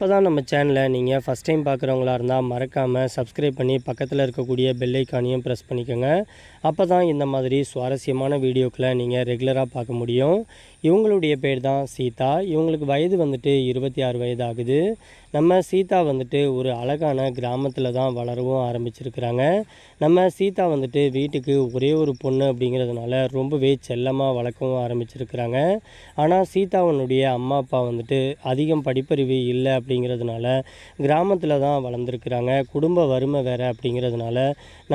இப்போ தான் நம்ம சேனலை நீங்கள் ஃபஸ்ட் டைம் பார்க்குறவங்களா இருந்தால் மறக்காமல் சப்ஸ்கிரைப் பண்ணி பக்கத்தில் இருக்கக்கூடிய பெல்லைக்கானையும் ப்ரெஸ் பண்ணிக்கோங்க. அப்போ தான் இந்த மாதிரி சுவாரஸ்யமான வீடியோக்களை நீங்கள் ரெகுலராக பார்க்க முடியும். இவங்களுடைய பேர் தான் சீதா. இவங்களுக்கு வயது வந்துட்டு இருபத்தி ஆறு வயது ஆகுது நம்ம சீதா வந்துட்டு ஒரு அழகான கிராமத்தில் தான் வளரவும் ஆரம்பிச்சிருக்கிறாங்க. நம்ம சீதா வந்துட்டு வீட்டுக்கு ஒரே ஒரு பொண்ணு அப்படிங்கிறதுனால ரொம்பவே செல்லமாக வளர்க்கவும் ஆரம்பிச்சிருக்கிறாங்க. ஆனால் சீதாவனுடைய அம்மா அப்பா வந்துட்டு அதிகம் படிப்பறிவு இல்லை அப்படிங்கிறதுனால கிராமத்தில் தான் வளர்ந்துருக்குறாங்க. குடும்ப வறுமை வேறு அப்படிங்கிறதுனால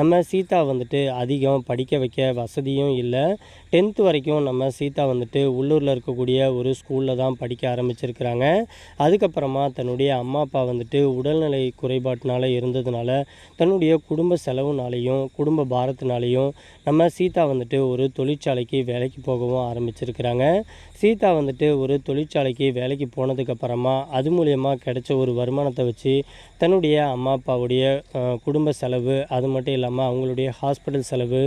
நம்ம சீதா வந்துட்டு அதிகம் படிக்க வைக்க வசதியும் இல்லை. டென்த்து வரைக்கும் நம்ம சீதா வந்துட்டு உள்ளூரில் இருக்கக்கூடிய ஒரு ஸ்கூலில் தான் படிக்க ஆரம்பிச்சிருக்கிறாங்க. அதுக்கப்புறமா தன்னுடைய அம்மா அப்பா வந்துட்டு உடல்நிலை குறைபாட்டினால இருந்ததுனால தன்னுடைய குடும்ப செலவுனாலையும் குடும்ப பாரத்தினாலையும் நம்ம சீதா வந்துட்டு ஒரு தொழிற்சாலைக்கு வேலைக்கு போகவும் ஆரம்பிச்சிருக்கிறாங்க. சீதா வந்துட்டு ஒரு தொழிற்சாலைக்கு வேலைக்கு போனதுக்கப்புறமா அது மூலயமா கிடைச்ச ஒரு வருமானத்தை வச்சு தன்னுடைய அம்மா அப்பாவுடைய குடும்ப செலவு அது மட்டும் இல்லாமல் அவங்களுடைய ஹாஸ்பிட்டல் செலவு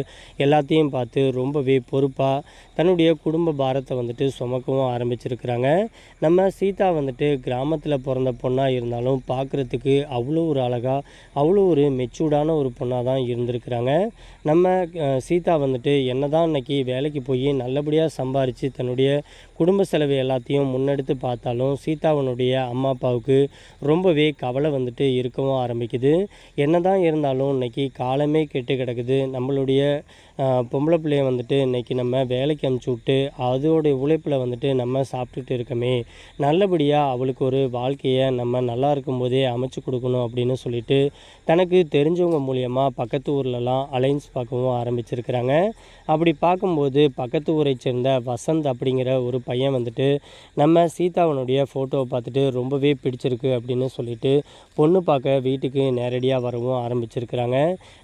எல்லாத்தையும் பார்த்து ரொம்பவே பொறுப்பாக தன்னுடைய குடும்ப பாரத்தை வந்துட்டு சுமக்கவும் ஆரம்பிச்சிருக்கிறாங்க. நம்ம சீதா வந்துட்டு கிராமத்தில் பிறந்த பொண்ணாக இருந்தாலும் பார்க்குறதுக்கு அவ்வளோ ஒரு அழகாக அவ்வளோ ஒரு மெச்சூர்டான ஒரு பொண்ணாக தான் இருந்திருக்கிறாங்க. நம்ம சீதா வந்துட்டு என்னதான் இன்றைக்கி வேலைக்கு போய் நல்லபடியாக சம்பாரித்து தன்னுடைய குடும்ப செலவு எல்லாத்தையும் முன்னெடுத்து பார்த்தாலும் சீதாவனுடைய அம்மா அப்பாவுக்கு ரொம்பவே கவலை வந்துட்டு இருக்கவும் ஆரம்பிக்குது. என்னதான் இருந்தாலும் இன்னைக்கு காலமே கெட்டு கிடக்குது. நம்மளுடைய பொம்பளை பிள்ளைய வந்துட்டு இன்னைக்கு நம்ம வேலைக்கு அமுச்சு விட்டு அதோடைய உழைப்பில் வந்துட்டு நம்ம சாப்பிட்டுட்டு இருக்கோமே. நல்லபடியாக அவளுக்கு ஒரு வாழ்க்கையை நம்ம நல்லா இருக்கும்போதே அமைச்சு கொடுக்கணும் அப்படின்னு சொல்லிட்டு தனக்கு தெரிஞ்சவங்க மூலியமாக பக்கத்து ஊர்லலாம் அலைன்ஸ் பார்க்கவும் ஆரம்பிச்சிருக்கிறாங்க. அப்படி பார்க்கும்போது பக்கத்து ஊரை சேர்ந்த வசந்த் அப்படிங்கிற ஒரு பையன் வந்துட்டு நம்ம சீதாவனுடைய ஃபோட்டோவை பார்த்துட்டு ரொம்பவே பிடிச்சிருக்கு அப்படின்னு சொல்லிட்டு பொண்ணு பார்க்க வீட்டுக்கு நேரடியாக வரவும் ஆரம்பிச்சிருக்கிறாங்க.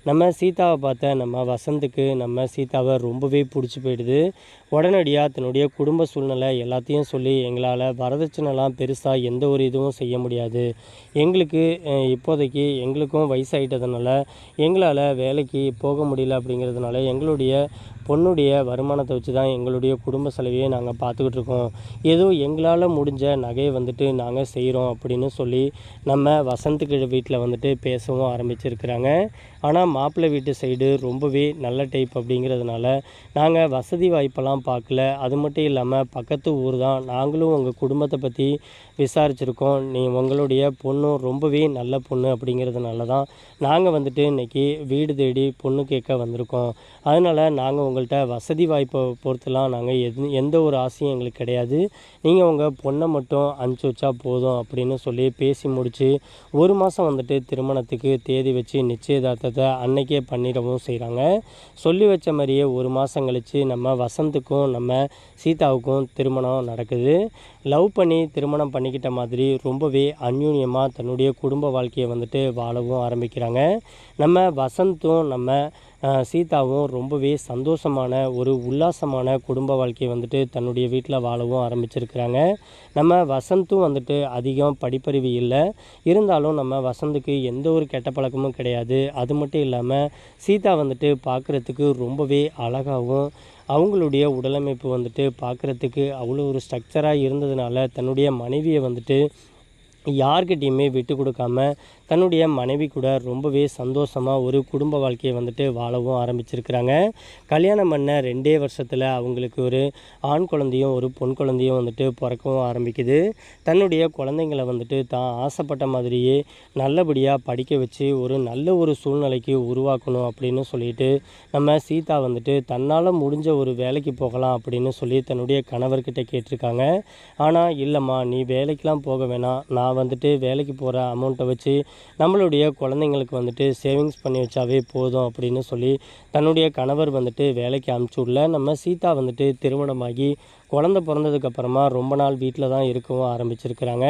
நம்ம சீதாவை பார்த்த நம்ம வசந்துக்கு நம்ம சீதாவை ரொம்பவே பிடிச்சி போயிடுது. உடனடியாக தன்னுடைய குடும்ப சூழ்நிலை எல்லாத்தையும் சொல்லி எங்களால் வரதட்சணைலாம் பெருசாக எந்த ஒரு இதுவும் செய்ய முடியாது. எங்களுக்கு இப்போதைக்கு எங்களுக்கும் வயசாயிட்டதுனால எங்களால் வேலைக்கு போக முடியல அப்படிங்கிறதுனால எங்களுடைய பொண்ணுடைய வருமானத்தை வச்சு தான் எங்களுடைய குடும்ப செலவையே நாங்கள் பார்த்துக்கிட்டு இருக்கோம். ஏதோ எங்களால் முடிஞ்ச நகையை வந்துட்டு நாங்கள் செய்கிறோம் அப்படின்னு சொல்லி நம்ம வசந்துக்கு வீட்டில் வந்துட்டு பேசவும் ஆரம்பிச்சிருக்கிறாங்க. ஆனால் மாப்பிள்ளை வீட்டு சைடு ரொம்பவே நல்ல டைப் அப்படிங்கிறதுனால நாங்கள் வசதி வாய்ப்பெல்லாம் பார்க்கல. அது மட்டும் இல்லாமல் பக்கத்து ஊர் தான் நாங்களும் உங்கள் குடும்பத்தை பற்றி விசாரிச்சிருக்கோம். நீ உங்களுடைய பொண்ணும் ரொம்பவே நல்ல பொண்ணு அப்படிங்கிறதுனால தான் நாங்கள் வந்துட்டு இன்றைக்கி வீடு தேடி பொண்ணு கேட்க வந்திருக்கோம். அதனால் நாங்கள் உங்கள்கிட்ட வசதி வாய்ப்பை பொறுத்துலாம் நாங்கள் எது எந்த ஒரு ஆசையும் எங்களுக்கு கிடையாது. நீங்கள் உங்கள் பொண்ணை மட்டும் அனுப்பிச்சி வச்சா போதும் அப்படின்னு சொல்லி பேசி முடித்து ஒரு மாதம் வந்துட்டு திருமணத்துக்கு தேதி வச்சு நிச்சயதார்த்தத்தை அன்னைக்கே பண்ணிடவும் செய்கிறாங்க சொல்லி வச்ச மாதிரியே ஒரு மாதம் கழித்து நம்ம வசந்துக்கும் நம்ம சீதாவுக்கும் திருமணம் நடக்குது. லவ் பண்ணி திருமணம் பண்ணிக்கிட்ட மாதிரி ரொம்பவே அந்யூன்யமாக தன்னுடைய குடும்ப வாழ்க்கையை வந்துட்டு வாழவும் ஆரம்பிக்கிறாங்க. நம்ம வசந்தும் நம்ம சீதாவும் ரொம்பவே சந்தோஷமான ஒரு உல்லாசமான குடும்ப வாழ்க்கையை வந்துட்டு தன்னுடைய வீட்டில் வாழவும் ஆரம்பிச்சிருக்கிறாங்க. நம்ம வசந்தும் வந்துட்டு அதிகம் படிப்பறிவு இல்லை. இருந்தாலும் நம்ம வசந்துக்கு எந்த ஒரு கெட்ட பழக்கமும் கிடையாது. அது மட்டும் இல்லாமல் சீதா வந்துட்டு பார்க்குறதுக்கு ரொம்பவே அழகாகவும் அவங்களுடைய உடலமைப்பு வந்துட்டு பார்க்குறதுக்கு அவ்வளோ ஒரு ஸ்ட்ரக்சராக இருந்ததுனால தன்னுடைய மனைவியை வந்துட்டு யார்கிட்டயுமே விட்டு கொடுக்காம தன்னுடைய மனைவி கூட ரொம்பவே சந்தோஷமாக ஒரு குடும்ப வாழ்க்கையை வந்துட்டு வாழவும் ஆரம்பிச்சிருக்கிறாங்க. கல்யாணம் பண்ண ரெண்டே வருஷத்தில் அவங்களுக்கு ஒரு ஆண் குழந்தையும் ஒரு பொன் குழந்தையும் வந்துட்டு பிறக்கவும் ஆரம்பிக்குது. தன்னுடைய குழந்தைங்களை வந்துட்டு தான் ஆசைப்பட்ட மாதிரியே நல்லபடியாக படிக்க வச்சு ஒரு நல்ல ஒரு சூழ்நிலைக்கு உருவாக்கணும் அப்படின்னு சொல்லிட்டு நம்ம சீதா வந்துட்டு தன்னால் முடிஞ்ச ஒரு வேலைக்கு போகலாம் அப்படின்னு சொல்லி தன்னுடைய கணவர்கிட்ட கேட்டிருக்காங்க. ஆனால் இல்லைம்மா நீ வேலைக்கெலாம் போக வேணாம். நான் வந்துட்டு வேலைக்கு போகிற அமௌண்ட்டை வச்சு நம்மளுடைய குழந்தைங்களுக்கு வந்துட்டு சேவிங்ஸ் பண்ணி வச்சாவே போதும் அப்படின்னு சொல்லி தன்னுடைய கணவர் வந்துட்டு வேலைக்கு அமுச்சு விடல. நம்ம சீதா வந்துட்டு திருமணமாகி குழந்த பிறந்ததுக்கப்புறமா ரொம்ப நாள் வீட்டில் தான் இருக்கவும் ஆரம்பிச்சிருக்கிறாங்க.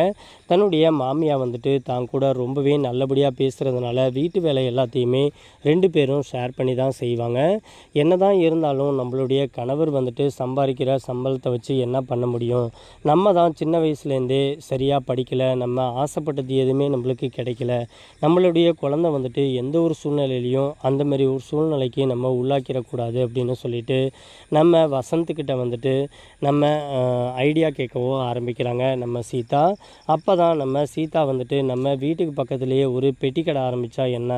தன்னுடைய மாமியா வந்துட்டு தான் கூட ரொம்பவே நல்லபடியாக பேசுகிறதுனால வீட்டு வேலை எல்லாத்தையுமே ரெண்டு பேரும் ஷேர் பண்ணி தான் செய்வாங்க. என்ன தான் இருந்தாலும் நம்மளுடைய கணவர் வந்துட்டு சம்பாதிக்கிற சம்பளத்தை வச்சு என்ன பண்ண முடியும்? நம்ம தான் சின்ன வயசுலேருந்தே சரியாக படிக்கலை நம்ம ஆசைப்பட்டது எதுவுமே நம்மளுக்கு கிடைக்கல. நம்மளுடைய குழந்தை வந்துட்டு எந்த ஒரு சூழ்நிலையிலையும் அந்த மாதிரி ஒரு சூழ்நிலைக்கு நம்ம உள்ளாக்கிடக்கூடாது அப்படின்னு சொல்லிட்டு நம்ம வசந்த்கிட்ட வந்துட்டு நம்ம ஐடியா கேட்கவும் ஆரம்பிக்கிறாங்க நம்ம சீதா. அப்போ தான் நம்ம சீதா வந்துட்டு நம்ம வீட்டுக்கு பக்கத்துலேயே ஒரு பெட்டி கடை ஆரம்பித்தா என்ன?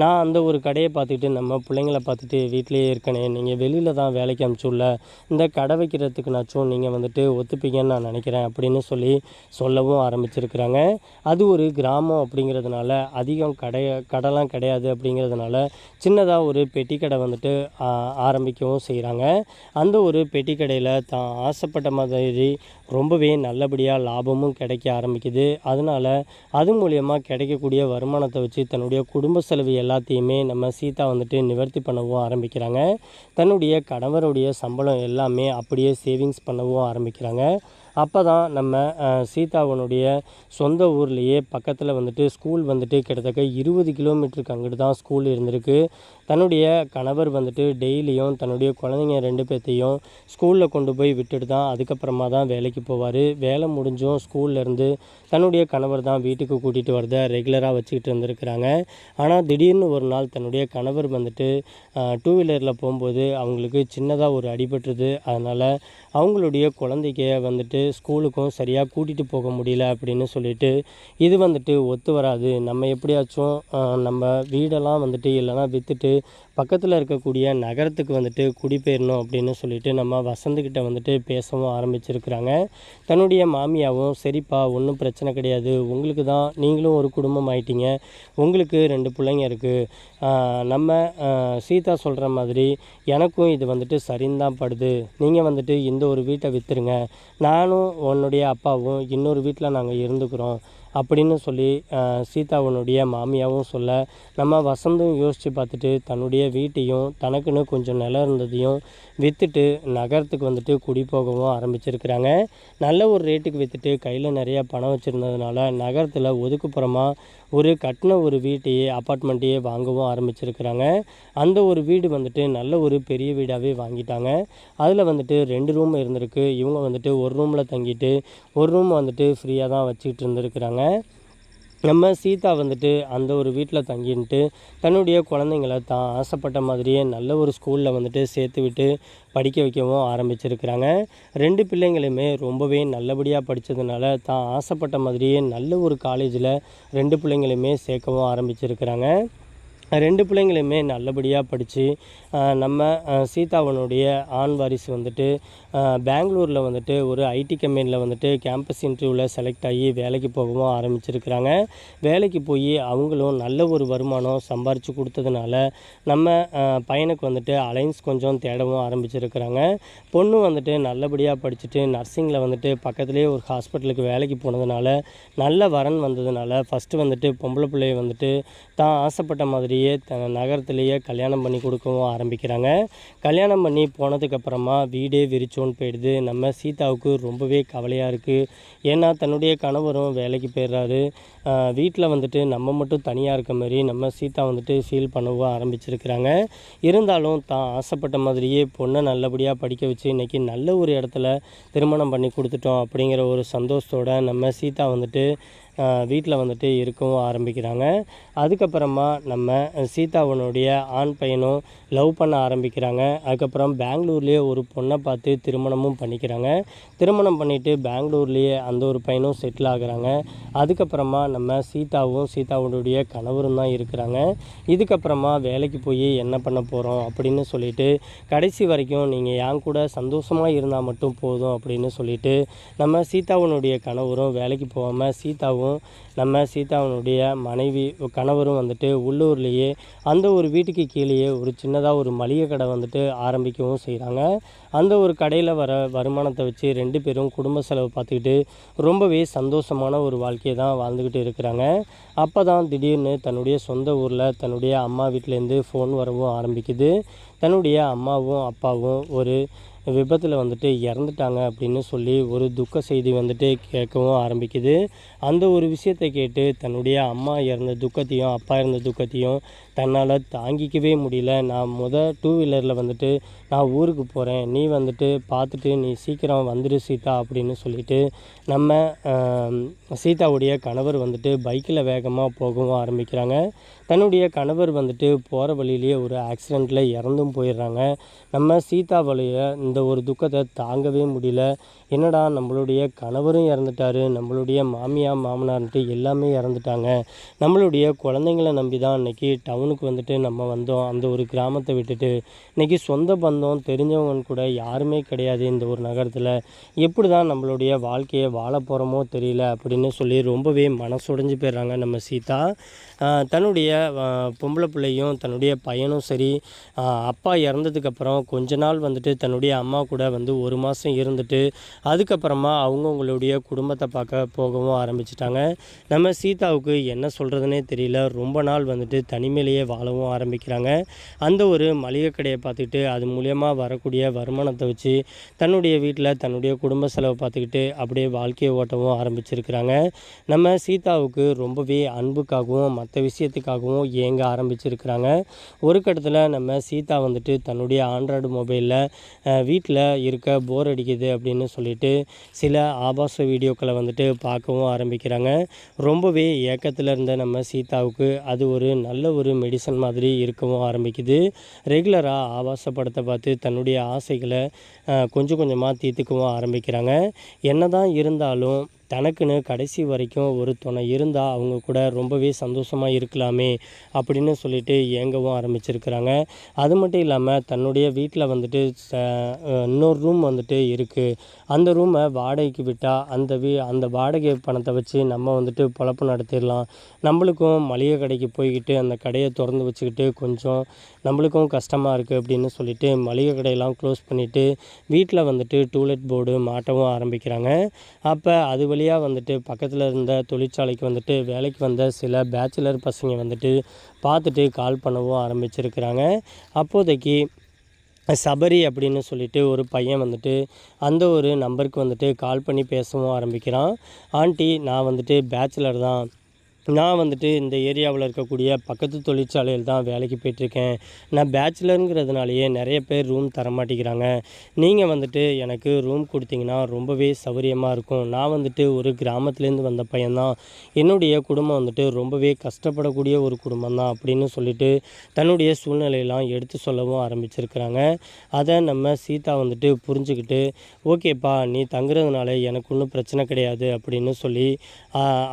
நான் அந்த ஒரு கடையை பார்த்துட்டு நம்ம பிள்ளைங்கள பார்த்துட்டு வீட்டிலேயே இருக்கனே நீங்கள் வெளியில் தான் வேலைக்கு அனுப்பிச்சுள்ள இந்த கடை வைக்கிறதுக்குனாச்சும் நீங்கள் வந்துட்டு ஒத்துப்பீங்கன்னு நான் நினைக்கிறேன் அப்படின்னு சொல்லி சொல்லவும் ஆரம்பிச்சிருக்கிறாங்க. அது ஒரு கிராமம் அப்படிங்கிறதுனால அதிகம் கடை கடைலாம் கிடையாது அப்படிங்கிறதுனால சின்னதாக ஒரு பெட்டி கடை வந்துட்டு ஆரம்பிக்கவும் செய்கிறாங்க அந்த ஒரு பெட்டி கடையில் தான் ஆசைப்பட்ட மாதிரி ரொம்பவே நல்லபடியாக லாபமும் கிடைக்க ஆரம்பிக்குது. அதனால் அது மூலியமாக கிடைக்கக்கூடிய வருமானத்தை வச்சு தன்னுடைய குடும்ப செலவு எல்லாத்தையுமே நம்ம சீதா வந்துட்டு நிவர்த்தி பண்ணவும் ஆரம்பிக்கிறாங்க. தன்னுடைய கணவருடைய சம்பளம் எல்லாமே அப்படியே சேவிங்ஸ் பண்ணவும் ஆரம்பிக்கிறாங்க. அப்போ தான் நம்ம சீதாவனுடைய சொந்த ஊர்லேயே பக்கத்தில் வந்துட்டு ஸ்கூல் வந்துட்டு கிட்டத்தட்ட இருபது கிலோமீட்டருக்கு அங்கிட்டு தான் ஸ்கூல் இருந்திருக்கு. தன்னுடைய கணவர் வந்துட்டு டெய்லியும் தன்னுடைய குழந்தைங்க ரெண்டு பேர்த்தையும் ஸ்கூலில் கொண்டு போய் விட்டுட்டு தான் அதுக்கப்புறமா தான் வேலைக்கு போவார். வேலை முடிஞ்சும் ஸ்கூல்லேருந்து தன்னுடைய கணவர் தான் வீட்டுக்கு கூட்டிகிட்டு வரத ரெகுலராக வச்சுக்கிட்டு இருந்திருக்கிறாங்க. ஆனால் திடீர்னு ஒரு நாள் தன்னுடைய கணவர் வந்துட்டு டூ வீலரில் போகும்போது அவங்களுக்கு சின்னதாக ஒரு அடிபட்டுருது அதனால் அவங்களுடைய குழந்தைக்கு வந்துட்டு ஸ்கூலுக்கும் சரியாக கூட்டிகிட்டு போக முடியல அப்படின்னு சொல்லிட்டு இது வந்துட்டு ஒத்து வராது. நம்ம எப்படியாச்சும் நம்ம வீடெல்லாம் வந்துட்டு இல்லைன்னா விற்றுட்டு பக்கத்தில் இருக்கக்கூடிய நகரத்துக்கு வந்துட்டு குடிபெயரணும் அப்படின்னு சொல்லிட்டு நம்ம வசந்துக்கிட்ட வந்துட்டு பேசவும் ஆரம்பிச்சிருக்கிறாங்க. தன்னுடைய மாமியாவும் சரிப்பா ஒன்றும் பிரச்சனை கிடையாது. உங்களுக்கு தான் நீங்களும் ஒரு குடும்பம் ஆயிட்டீங்க. உங்களுக்கு ரெண்டு பிள்ளைங்க இருக்குது நம்ம சீதா சொல்கிற மாதிரி எனக்கும் இது வந்துட்டு சரின்னு தான் படுது. நீங்கள் வந்துட்டு இந்த ஒரு வீட்டை விற்றுருங்க நானும் உன்னுடைய அப்பாவும் இன்னொரு வீட்டில் நாங்கள் இருந்துக்கிறோம். அப்படின்னு சொல்லி சீதாவனுடைய மாமியாவும் சொல்ல நம்ம வசந்தும் யோசித்து பார்த்துட்டு தன்னுடைய வீட்டையும் தனக்குன்னு கொஞ்சம் நிலம் இருந்ததையும் விற்றுட்டு நகரத்துக்கு வந்துட்டு குடி போகவும் ஆரம்பிச்சிருக்கிறாங்க. நல்ல ஒரு ரேட்டுக்கு விற்றுட்டு கையில் நிறைய பணம் வச்சுருந்ததுனால நகரத்தில் ஒதுக்குப்புறமாக ஒரு கட்டின ஒரு வீட்டையே அப்பார்ட்மெண்ட்டையே வாங்கவும் ஆரம்பிச்சிருக்கிறாங்க. அந்த ஒரு வீடு வந்துட்டு நல்ல ஒரு பெரிய வீடாகவே வாங்கிட்டாங்க. அதில் வந்துட்டு ரெண்டு ரூம் இருந்திருக்கு. இவங்க வந்துட்டு ஒரு ரூமில் தங்கிட்டு ஒரு ரூம் வந்துட்டு ஃப்ரீயாக தான் வச்சுக்கிட்டு இருந்திருக்கிறாங்க. நம்ம சீதா வந்துட்டு அந்த ஒரு வீட்டில் தங்கின்ட்டு தன்னுடைய குழந்தைங்கள தான் ஆசைப்பட்ட மாதிரியே நல்ல ஒரு ஸ்கூலில் வந்துட்டு சேர்த்து விட்டு படிக்க வைக்கவும் ஆரம்பிச்சிருக்கிறாங்க. ரெண்டு பிள்ளைங்களுமே ரொம்பவே நல்லபடியாக படித்ததுனால தான் ஆசைப்பட்ட மாதிரியே நல்ல ஒரு காலேஜில் ரெண்டு பிள்ளைங்களுமே சேர்க்கவும் ஆரம்பிச்சிருக்கிறாங்க. ரெண்டு பிள்ளைங்களுமே நல்லபடியாக படித்து நம்ம சீதாவனுடைய ஆண் வாரிசு வந்துட்டு பெங்களூரில் வந்துட்டு ஒரு ஐடி கம்பெனியில் வந்துட்டு கேம்பஸ் இன்டர்வியூவில் செலக்ட் ஆகி வேலைக்கு போகவும் ஆரம்பிச்சிருக்கிறாங்க. வேலைக்கு போய் அவங்களும் நல்ல ஒரு வருமானம் சம்பாரித்து கொடுத்ததுனால நம்ம பையனுக்கு வந்துட்டு அலைன்ஸ் கொஞ்சம் தேடவும் ஆரம்பிச்சிருக்கிறாங்க. பொண்ணு வந்துட்டு நல்லபடியாக படிச்சுட்டு நர்சிங்கில் வந்துட்டு பக்கத்துலேயே ஒரு ஹாஸ்பிட்டலுக்கு வேலைக்கு போனதுனால நல்ல வரன் வந்ததுனால ஃபஸ்ட்டு வந்துட்டு பொம்பளை பிள்ளைய வந்துட்டு தான் ஆசைப்பட்ட மாதிரி நகரத்துலேயே தன் நகரத்துலேயே கல்யாணம் பண்ணி கொடுக்கவும் ஆரம்பிக்கிறாங்க. கல்யாணம் பண்ணி போனதுக்கப்புறமா வீடே விரிச்சோன்னு போயிடுது. நம்ம சீதாவுக்கு ரொம்பவே கவலையாக இருக்குது ஏன்னா தன்னுடைய கணவரும் வேலைக்கு போயிடுறாரு. வீட்டில் வந்துட்டு நம்ம மட்டும் தனியாக இருக்க மாதிரி நம்ம சீதா வந்துட்டு ஃபீல் பண்ணவும் ஆரம்பிச்சிருக்கிறாங்க. இருந்தாலும் தான் ஆசைப்பட்ட மாதிரியே பொண்ணை நல்லபடியாக படிக்க வச்சு இன்றைக்கி நல்ல ஒரு இடத்துல திருமணம் பண்ணி கொடுத்துட்டோம் அப்படிங்கிற ஒரு சந்தோஷத்தோட நம்ம சீதா வந்துட்டு வீட்டில் வந்துட்டு இருக்கவும் ஆரம்பிக்கிறாங்க. அதுக்கப்புறமா நம்ம சீதாவனுடைய ஆண் பையனும் லவ் பண்ண ஆரம்பிக்கிறாங்க. அதுக்கப்புறம் பெங்களூர்லேயே ஒரு பொண்ணை பார்த்து திருமணமும் பண்ணிக்கிறாங்க. திருமணம் பண்ணிவிட்டு பெங்களூர்லேயே அந்த ஒரு பையனும் செட்டில் ஆகுறாங்க. அதுக்கப்புறமா நம்ம சீதாவும் சீதாவுடைய கணவரும் தான் இருக்கிறாங்க. இதுக்கப்புறமா வேலைக்கு போய் என்ன பண்ண போகிறோம் அப்படின்னு சொல்லிட்டு கடைசி வரைக்கும் நீங்கள் என் கூட சந்தோஷமாக இருந்தால் மட்டும் போதும் அப்படின்னு சொல்லிட்டு நம்ம சீதாவனுடைய கணவரும் வேலைக்கு போகாமல் சீதாவும் நம்ம சீதாவனுடைய மனைவி கணவரும் வந்துட்டு உள்ளூர்லேயே அந்த ஒரு வீட்டுக்கு கீழேயே ஒரு சின்னதாக ஒரு மளிகை கடை வந்துட்டு ஆரம்பிக்கவும் செய்கிறாங்க அந்த ஒரு கடையில் வர வருமானத்தை வச்சு ரெண்டு பேரும் குடும்ப செலவு பார்த்துக்கிட்டு ரொம்பவே சந்தோஷமான ஒரு வாழ்க்கையை தான் வாழ்ந்துக்கிட்டு இருக்கிறாங்க. அப்போ தான் திடீர்னு தன்னுடைய சொந்த ஊரில் தன்னுடைய அம்மா வீட்டிலேருந்து ஃபோன் வரவும் ஆரம்பிக்குது. தன்னுடைய அம்மாவும் அப்பாவும் ஒரு விபத்தில் வந்துட்டு இறந்துட்டாங்க அப்படின்னு சொல்லி ஒரு துக்க செய்தி வந்துட்டு கேட்கவும் ஆரம்பிக்குது. அந்த ஒரு விஷயத்தை கேட்டு தன்னுடைய அம்மா இறந்த துக்கத்தையும் அப்பா இறந்த துக்கத்தையும் தன்னால் தாங்கிக்கவே முடியல. நான் முத டூ வீலரில் வந்துட்டு நான் ஊருக்கு போகிறேன் நீ வந்துட்டு பார்த்துட்டு நீ சீக்கிரம் வந்துடு சீதா அப்படின்னு சொல்லிட்டு நம்ம சீதாவுடைய கணவர் வந்துட்டு பைக்கில் வேகமாக போகவும் ஆரம்பிக்கிறாங்க. தன்னுடைய கணவர் வந்துட்டு போகிற வழியிலேயே ஒரு ஆக்சிடெண்ட்டில் இறந்தும் போயிடுறாங்க. நம்ம சீதாவளைய இந்த ஒரு துக்கத்தை தாங்கவே முடியல. என்னடா நம்மளுடைய கணவரும் இறந்துட்டாரு நம்மளுடைய மாமியார் மாமனார்ன்ட்டு எல்லாமே இறந்துட்டாங்க. நம்மளுடைய குழந்தைங்கள நம்பி தான் இன்றைக்கி டவுனுக்கு வந்துட்டு நம்ம வந்தோம். அந்த ஒரு கிராமத்தை விட்டுட்டு இன்றைக்கி சொந்த பந்தம் தெரிஞ்சவங்க கூட யாருமே கிடையாது இந்த ஒரு நகரத்தில். எப்படி தான் நம்மளுடைய வாழ்க்கையை வாழ போகிறோமோ தெரியல அப்படின்னு சொல்லி ரொம்பவே மனசுடைஞ்சு போயிடுறாங்க நம்ம சீதா. தன்னுடைய பொம்பளை பிள்ளையும் தன்னுடைய பையனும் சரி அப்பா இறந்ததுக்கப்புறம் கொஞ்ச நாள் வந்துட்டு தன்னுடைய அம்மா கூட வந்து ஒரு மாதம் இருந்துட்டு அதுக்கப்புறமா அவங்கவுங்களுடைய குடும்பத்தை பார்க்க போகவும் ஆரம்பிச்சிட்டாங்க. நம்ம சீதாவுக்கு என்ன சொல்கிறதுனே தெரியல. ரொம்ப நாள் வந்துட்டு தனிமையிலேயே வாழவும் ஆரம்பிக்கிறாங்க. அந்த ஒரு மளிகை கடையை பார்த்துக்கிட்டு அது மூலயமா வரக்கூடிய வருமானத்தை வச்சு தன்னுடைய வீட்டில் தன்னுடைய குடும்ப செலவை பார்த்துக்கிட்டு அப்படியே வாழ்க்கையை ஓட்டவும் ஆரம்பிச்சிருக்கிறாங்க. நம்ம சீதாவுக்கு ரொம்பவே அன்புக்காகவும் மற்ற விஷயத்துக்காகவும் ஏங்க ஆரம்பிச்சிருக்கிறாங்க. ஒரு கட்டத்தில் நம்ம சீதா வந்துட்டு தன்னுடைய ஆண்ட்ராய்டு மொபைலில் வீட்டில் இருக்க போர் அடிக்குது அப்படின்னு சொல்லிட்டு சில ஆபாச வீடியோக்களை வந்துட்டு பார்க்கவும் ஆரம்பிக்கிறாங்க. ரொம்பவே ஏக்கத்தில் இருந்த நம்ம சீதாவுக்கு அது ஒரு நல்ல ஒரு மெடிசன் மாதிரி இருக்கவும் ஆரம்பிக்குது. ரெகுலராக ஆபாச படத்தை பார்த்து தன்னுடைய ஆசைகளை கொஞ்சம் கொஞ்சமாக தீர்த்துக்கவும் ஆரம்பிக்கிறாங்க. என்ன தான் இருந்தாலும் தனக்குன்னு கடைசி வரைக்கும் ஒரு துணை இருந்தால் அவங்க கூட ரொம்பவே சந்தோஷமாக இருக்கலாமே அப்படின்னு சொல்லிட்டு ஏங்கவும் ஆரம்பிச்சிருக்கிறாங்க. அது மட்டும் இல்லாமல் தன்னுடைய வீட்டில் வந்துட்டு ச- இன்னொரு ரூம் வந்துட்டு இருக்குது அந்த ரூமை வாடகைக்கு விட்டால் அந்த வீ அந்த வாடகை பணத்தை வச்சு நம்ம வந்துட்டு பொழப்பு நடத்திடலாம். நம்மளுக்கும் மளிகை கடைக்கு போய்கிட்டு அந்த கடையை திறந்து வச்சுக்கிட்டு கொஞ்சம் நம்மளுக்கும் கஷ்டமாக இருக்குது அப்படின்னு சொல்லிட்டு மளிகை கடையெல்லாம் க்ளோஸ் பண்ணிவிட்டு வீட்டில் வந்துட்டு டூலெட் போர்டு மாட்டவும் ஆரம்பிக்கிறாங்க. அப்போ அது வழி வழியாக வந்துட்டு பக்கத்தில் இருந்த தொழிற்சாலைக்கு வந்துட்டு வேலைக்கு வந்த சில பேச்சுலர் பசங்க வந்துட்டு பார்த்துட்டு கால் பண்ணவும் ஆரம்பிச்சிருக்கிறாங்க. அப்போதைக்கு சபரி அப்படின்னு சொல்லிட்டு ஒரு பையன் வந்துட்டு அந்த ஒரு நம்பருக்கு வந்துட்டு கால் பண்ணி பேசவும் ஆரம்பிக்கிறான். ஆண்டி நான் வந்துட்டு பேச்சுலர் தான். நான் வந்துட்டு இந்த ஏரியாவில் இருக்கக்கூடிய பக்கத்து தொழிற்சாலையில் தான் வேலைக்கு போயிட்டுருக்கேன். நான் பேச்சுலருங்கிறதுனாலேயே நிறைய பேர் ரூம் தர மாட்டேங்கிறாங்க. நீங்கள் வந்துட்டு எனக்கு ரூம் கொடுத்தீங்கன்னா ரொம்பவே சௌகரியமாக இருக்கும். நான் வந்துட்டு ஒரு கிராமத்துலேருந்து வந்த பையன்தான். என்னுடைய குடும்பம் வந்துட்டு ரொம்பவே கஷ்டப்படக்கூடிய ஒரு குடும்பம் தான் அப்படின்னு சொல்லிட்டு தன்னுடைய சூழ்நிலையெல்லாம் எடுத்து சொல்லவும் ஆரம்பிச்சிருக்கிறாங்க. அதை நம்ம சீதா வந்துட்டு புரிஞ்சுக்கிட்டு ஓகேப்பா நீ தங்குறதுனால எனக்கு ஒன்றும் பிரச்சனை கிடையாது அப்படின்னு சொல்லி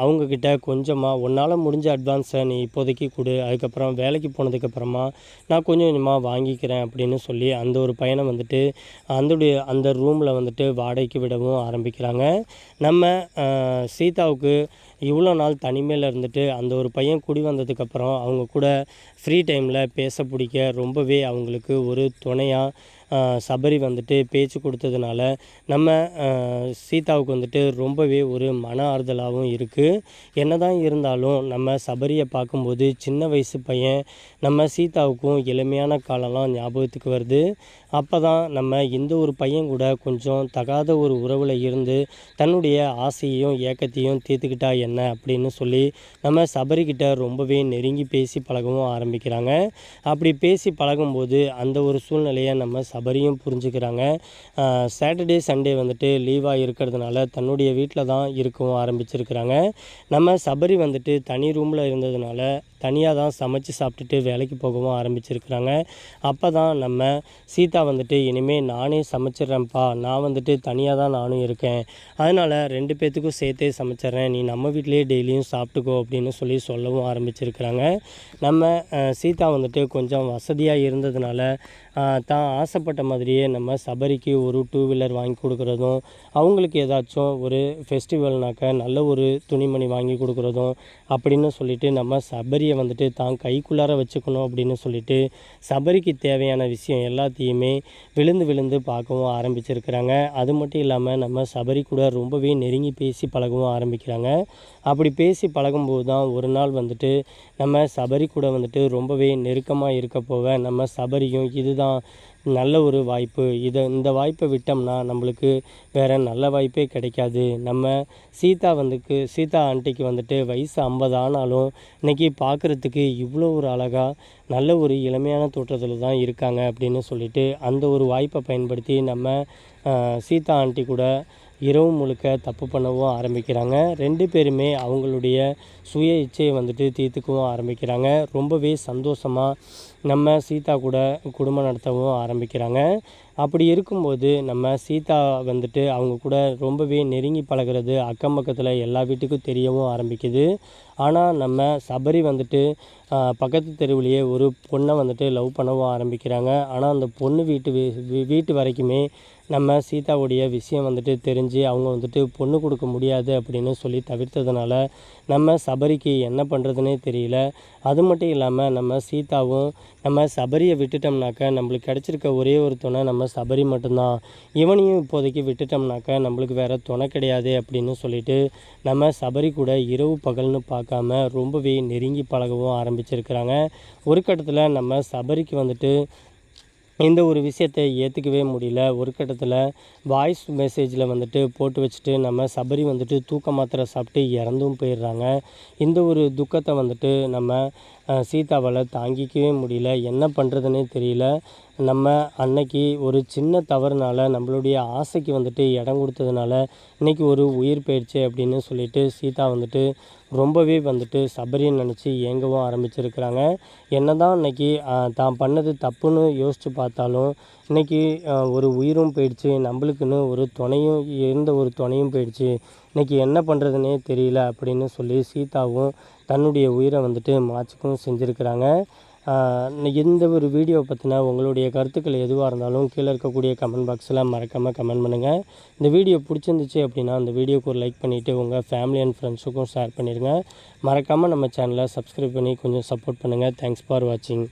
அவங்கக்கிட்ட கொஞ்சமாக உன்னால் முடிஞ்ச அட்வான்ஸை நீ இப்போதைக்கு கொடு. அதுக்கப்புறம் வேலைக்கு போனதுக்கப்புறமா நான் கொஞ்சம் கொஞ்சமாக வாங்கிக்கிறேன் அப்படின்னு சொல்லி அந்த ஒரு பையனை வந்துட்டு அந்த அந்த ரூமில் வந்துட்டு வாடகைக்கு விடவும் ஆரம்பிக்கிறாங்க. நம்ம சீதாவுக்கு இவ்வளோ நாள் தனிமையில் இருந்துட்டு அந்த ஒரு பையன் குடி வந்ததுக்கப்புறம் அவங்க கூட ஃப்ரீ டைமில் பேச பிடிக்க ரொம்பவே அவங்களுக்கு ஒரு துணையாக சபரி வந்துட்டு பேச்சு கொடுத்ததுனால நம்ம சீதாவுக்கு வந்துட்டு ரொம்பவே ஒரு மன ஆறுதலாகவும் இருக்குது என்னதான் இருந்தாலும் நம்ம சபரியை பார்க்கும்போது சின்ன வயசு பையன் நம்ம சீதாவுக்கும் இளமையான காலம்லாம் ஞாபகத்துக்கு வருது. அப்போ தான் நம்ம இந்த ஒரு பையன் கூட கொஞ்சம் தகாத ஒரு உறவில் இருந்து தன்னுடைய ஆசையையும் ஏக்கத்தையும் தீர்த்துக்கிட்டா என்ன அப்படின்னு சொல்லி நம்ம சபரிக்கிட்ட ரொம்பவே நெருங்கி பேசி பழகவும் ஆரம்பிக்கிறாங்க. அப்படி பேசி பழகும்போது அந்த ஒரு சூழ்நிலையை நம்ம சபரியும் புரிஞ்சுக்கிறாங்க. சாட்டர்டே சண்டே வந்துட்டு லீவாக இருக்கிறதுனால தன்னுடைய வீட்டில் தான் இருக்கவும் ஆரம்பிச்சிருக்கிறாங்க. நம்ம சபரி வந்துட்டு தனி ரூமில் இருந்ததுனால தனியாக தான் சமைச்சு சாப்பிட்டுட்டு வேலைக்கு போகவும் ஆரம்பிச்சிருக்கிறாங்க. அப்போ தான் நம்ம சீதா வந்துட்டு இனிமேல் நானே சமைச்சிட்றேன்ப்பா. நான் வந்துட்டு தனியாக தான் நானும் இருக்கேன். அதனால் ரெண்டு பேர்த்துக்கும் சேர்த்தே சமைச்சிட்றேன். நீ நம்ம வீட்டிலேயே டெய்லியும் சாப்பிட்டுக்கோ அப்படின்னு சொல்லி சொல்லவும் ஆரம்பிச்சிருக்கிறாங்க. நம்ம சீதா வந்துட்டு கொஞ்சம் வசதியாக இருந்ததுனால தான் ஆசைப்பட்ட மாதிரியே நம்ம சபரிக்கு ஒரு டூ வீலர் வாங்கி கொடுக்குறதும் அவங்களுக்கு ஏதாச்சும் ஒரு ஃபெஸ்டிவல்னாக்க நல்ல ஒரு துணிமணி வாங்கி கொடுக்குறதும் அப்படின்னு சொல்லிட்டு நம்ம சபரி சபரியை வந்துட்டு தான் கைக்குள்ளார வச்சுக்கணும் அப்படின்னு சொல்லிட்டு சபரிக்கு தேவையான விஷயம் எல்லாத்தையுமே விழுந்து விழுந்து பார்க்கவும் ஆரம்பிச்சிருக்கிறாங்க. அது மட்டும் இல்லாமல் நம்ம சபரி கூட ரொம்பவே நெருங்கி பேசி பழகவும் ஆரம்பிக்கிறாங்க. அப்படி பேசி பழகும்போது தான் ஒரு நாள் வந்துட்டு நம்ம சபரி கூட வந்துட்டு ரொம்பவே நெருக்கமாக இருக்க போக நம்ம சபரியும் இதுதான் நல்ல ஒரு வாய்ப்பு. இதை இந்த வாய்ப்பை விட்டோம்னா நம்மளுக்கு வேறு நல்ல வாய்ப்பே கிடைக்காது. நம்ம சீதா வந்துக்கு சீதா ஆண்டிக்கு வந்துட்டு வயசு ஐம்பது ஆனாலும் இன்னைக்கு பார்க்குறதுக்கு இவ்வளோ ஒரு அழகாக நல்ல ஒரு இளமையான தோற்றத்தில் தான் இருக்காங்க அப்படின்னு சொல்லிட்டு அந்த ஒரு வாய்ப்பை பயன்படுத்தி நம்ம சீதா ஆண்டி கூட இரவு முழுக்க தப்பு பண்ணவும் ஆரம்பிக்கிறாங்க. ரெண்டு பேருமே அவங்களுடைய சுய இச்சையை வந்துட்டு தீர்த்துக்கவும் ஆரம்பிக்கிறாங்க. ரொம்பவே சந்தோஷமாக நம்ம சீதா கூட குடும்பம் நடத்தவும் ஆரம்பிக்கிறாங்க. அப்படி இருக்கும்போது நம்ம சீதா வந்துட்டு அவங்க கூட ரொம்பவே நெருங்கி பழகிறது அக்கம் பக்கத்தில் எல்லா வீட்டுக்கும் தெரியவும் ஆரம்பிக்குது. ஆனால் நம்ம சபரி வந்துட்டு பக்கத்து தெருவுலேயே ஒரு பொண்ணை வந்துட்டு லவ் பண்ணவும் ஆரம்பிக்கிறாங்க. ஆனால் அந்த பொண்ணு வீட்டு வீ- வீட்டு வரைக்குமே நம்ம சீதாவுடைய விஷயம் வந்துட்டு தெரிஞ்சு அவங்க வந்துட்டு பொண்ணு கொடுக்க முடியாது அப்படின்னு சொல்லி தவிர்த்ததுனால நம்ம சபரிக்கு என்ன பண்ணுறதுனே தெரியல. அது மட்டும் இல்லாமல் நம்ம சீதாவும் நம்ம சபரியை விட்டுட்டோம்னாக்க நம்மளுக்கு கிடச்சிருக்க ஒரே ஒரு துணை நம்ம சபரி மட்டும்தான். இவனையும் இப்போதைக்கு விட்டுட்டோம்னாக்க நம்மளுக்கு வேறு துணை கிடையாது அப்படின்னு சொல்லிட்டு நம்ம சபரி கூட இரவு பகல்னு பார்க்காம ரொம்பவே நெருங்கி பழகவும் ஆரம்பிச்சிருக்கிறாங்க. ஒரு கட்டத்தில் நம்ம சபரிக்கு வந்துட்டு இந்த ஒரு விஷயத்தை ஏற்றுக்கவே முடியல. ஒரு கட்டத்தில் வாய்ஸ் மெசேஜில் வந்துட்டு போட்டு வச்சுட்டு நம்ம சபரி வந்துட்டு தூக்க மாத்திரை சாப்பிட்டு இறந்தும் போயிடுறாங்க. இந்த ஒரு துக்கத்தை வந்துட்டு நம்ம சீதாவால் தாங்கிக்கவே முடியல. என்ன பண்ணுறதுனே தெரியல. நம்ம அன்னைக்கு ஒரு சின்ன தவறுனால நம்மளுடைய ஆசைக்கு வந்துட்டு இடம் கொடுத்ததுனால இன்னைக்கு ஒரு உயிர் போயிடுச்சு அப்படின்னு சொல்லிட்டு சீதா வந்துட்டு ரொம்பவே வந்துட்டு சபரியை நினச்சி ஏங்கவும் ஆரம்பிச்சிருக்கிறாங்க. என்ன தான் இன்றைக்கி தான் பண்ணது தப்புன்னு யோசித்து பார்த்தாலும் இன்னைக்கு ஒரு உயிரும் போயிடுச்சு. நம்மளுக்குன்னு ஒரு துணையும் இருந்த ஒரு துணையும் போயிடுச்சு. இன்றைக்கி என்ன பண்ணுறதுனே தெரியல அப்படின்னு சொல்லி சீதாவும் தன்னுடைய உயிரை வந்துட்டு மாச்சுக்கும் செஞ்சுருக்கிறாங்க. எந்த ஒரு வீடியோ பற்றின உங்களுடைய கருத்துக்கள் எதுவாக இருந்தாலும் கீழே இருக்கக்கூடிய கமெண்ட் பாக்ஸில் மறக்காமல் கமெண்ட் பண்ணுங்கள் இந்த வீடியோ பிடிச்சிருந்துச்சு அப்படின்னா அந்த வீடியோக்கு ஒரு லைக் பண்ணிவிட்டு உங்கள் ஃபேமிலி அண்ட் ஃப்ரெண்ட்ஸுக்கும் ஷேர் பண்ணிடுங்க மறக்காமல் நம்ம சேனலை சப்ஸ்கிரைப் பண்ணி கொஞ்சம் சப்போர்ட் பண்ணுங்கள் தேங்க்ஸ் ஃபார் வாட்சிங்